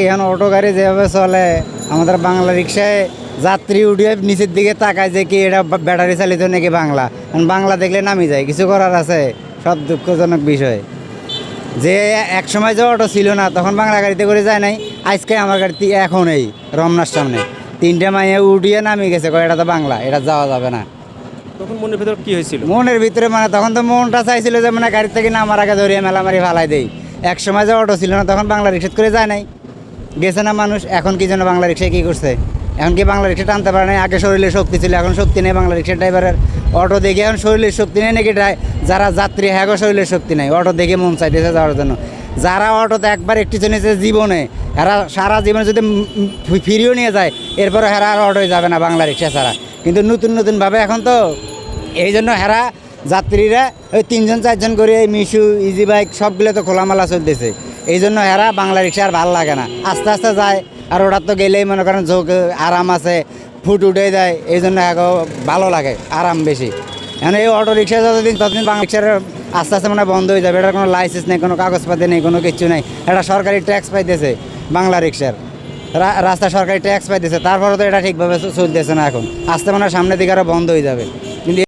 এখন অটো গাড়ি যেভাবে চলে আমাদের বাংলা রিক্সায় যাত্রী উঠিয়ে নিচের দিকে তাকায় যে কি এটা ব্যাটারি চালিত নাকি বাংলা। এখন বাংলা দেখলে নামি যায় কিছু করার আছে? সব দুঃখজনক বিষয়। যে এক সময় যে অটো ছিল না তখন বাংলা গাড়িতে করে যায় নাই। আজকে আমার গাড়িতে এখন এই রমনার সামনে। তিনটে মাইয়ে উঠিয়ে নামি গেছে কয় এটা তো বাংলা এটা যাওয়া যাবে না। তখন মনের ভেতর কি হয়েছিল? মনের ভিতরে মানে তখন তো মনটা চাইছিল যে মানে গাড়ি থেকে নামার আগে ধরিয়ে মেলামারি ফালাই দেই। এক সময় যে অটো ছিল না তখন বাংলা রিক্সা করে যায় নাই। গেছে না মানুষ, এখন কি যেন বাংলা রিক্সায় কী করছে? এখন কি বাংলা রিক্সা টানতে পারে না আগে শরীরে শক্তি ছিল, এখন শক্তি নেই বাংলা রিক্সা ড্রাইভারের। অটো দেখে এখন শরীরের শক্তি নেই নাকি যারা যাত্রী হ্যাঁ গো, শরীরের শক্তি নেই। অটো দেখে মন চাইতেছে যাওয়ার জন্য। যারা অটোতে একবার একটি জনেছে জীবনে, এরা সারা জীবনে যদি উম নিয়ে যায় এরপরে হেরা আর অটোয় যাবে না বাংলা রিক্সা ছাড়া। কিন্তু নতুন নতুনভাবে এখন তো এই জন্য হেরা যাত্রীরা ওই তিনজন, চারজন করে এই মিশু ইজি বাইক সবগুলো তো খোলামেলা চলতেছে। এই জন্য এরা বাংলা রিক্সা আর ভালো লাগে না। আস্তে আস্তে যায়, আর ওটা তো গেলেই মনে করেন ঝোঁক, আরাম আছে, ফুট উঠে যায়, এই জন্য ভালো লাগে, আরাম বেশি। এখন এই অটো রিক্সা যতদিন ততদিন বাংলা রিক্সার আস্তে আস্তে মানে বন্ধ হয়ে যাবে, এটার কোনো লাইসেন্স নেই, কোনো কাগজপাতি নেই, কোনো কিছু নেই, এটা সরকারি ট্যাক্স পাইতেছে বাংলা রিক্সার। রাস্তা সরকারি ট্যাক্স পাইতেছে, তারপরে তো এটা ঠিকভাবে চলতেছে না এখন। আস্তে মানে সামনের দিকে আরও বন্ধ হয়ে যাবে।